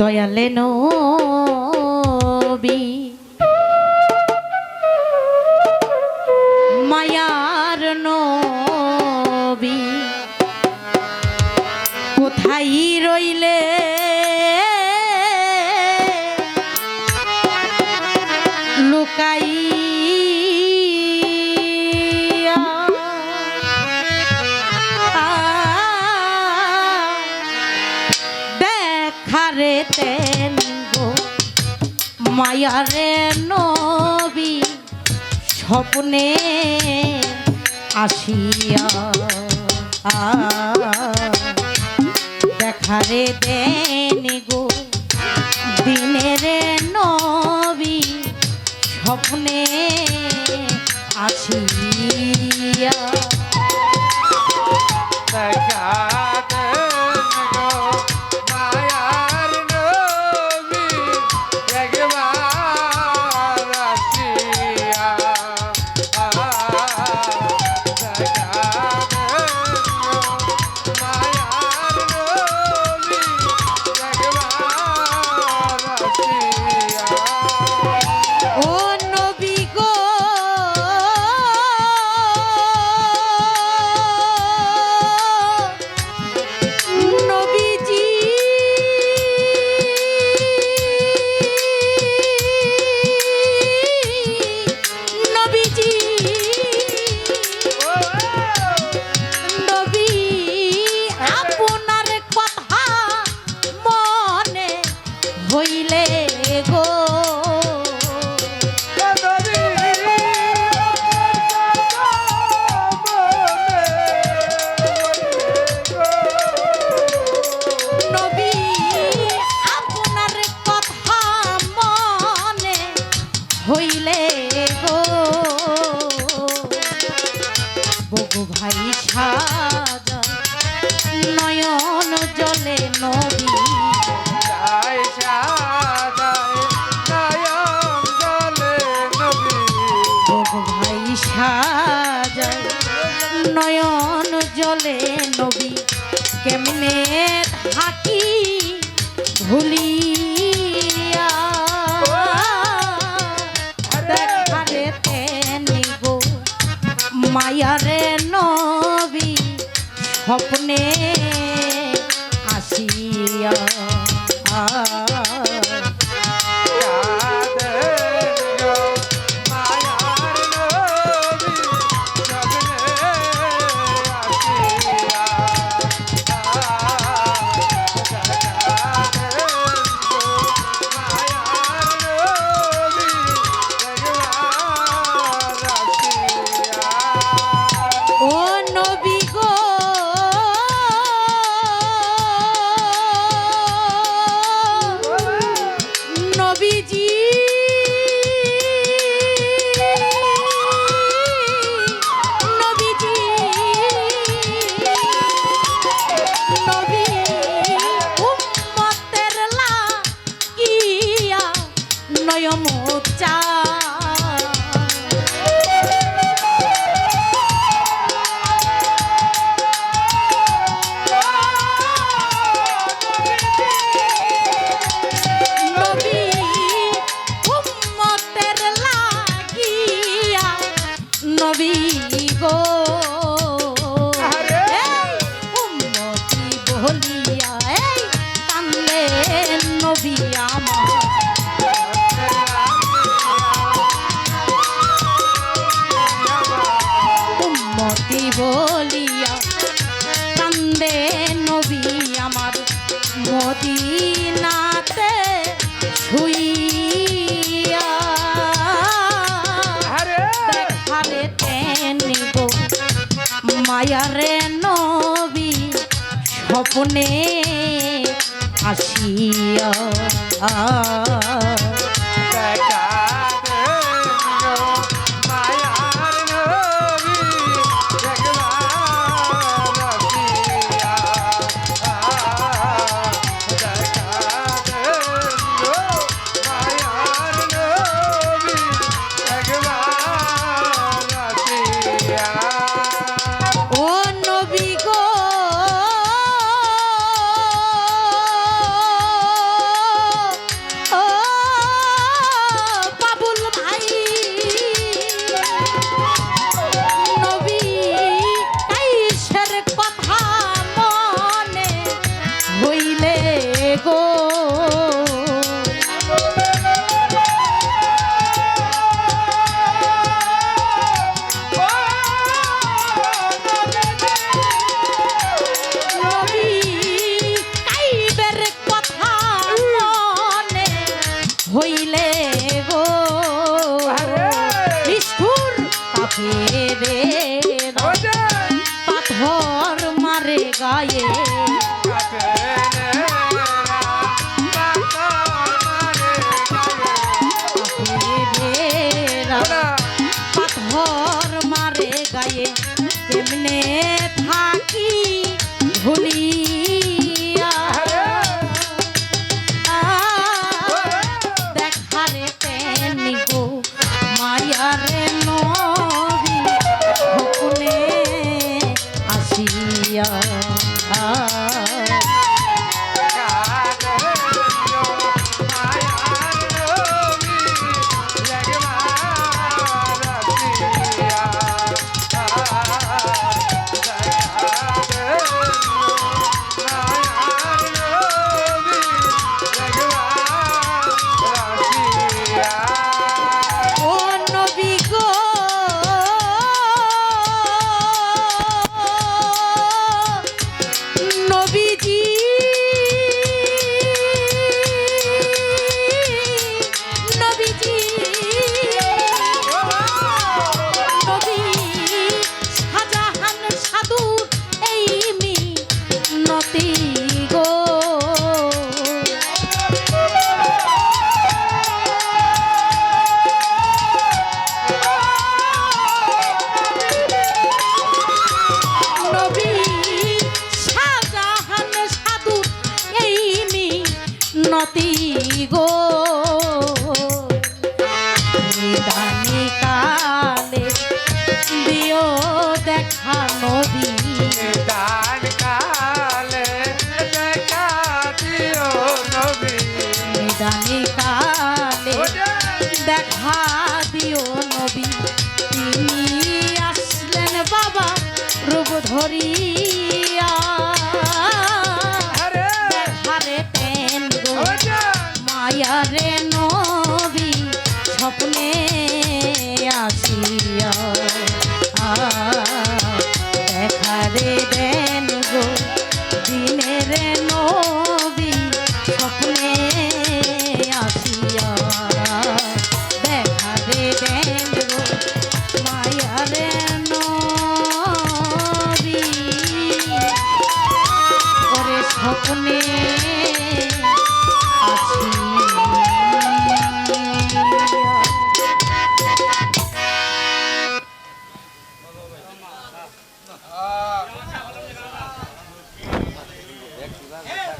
দয়ালে নবী দেখারে তেন গো মায়ারে নবী স্বপ্নে আসিয়া। দেখারে দেন গো দিনের নবী স্বপ্নে আসিয়া। ভাই সাজা নয়ন জলে নবী বগু ভাই সাজায় নয়ন জলে নবী কেমনে থাকি ভুলিয়া মায়ারে নবী স্বপ্নে আসিয়া বলিয়া এই কান্দে নবী আমার। উম্মতি বলিয়া কান্দে নবী আমার। মদিনাতে স্বপ্নে আসিয়া গো নিষ্ঠুর পাপেরে পাথর মারে গায়ে। পাথর মারে গায়ে। তেমনে হরি স্বপ্নে আসিয়া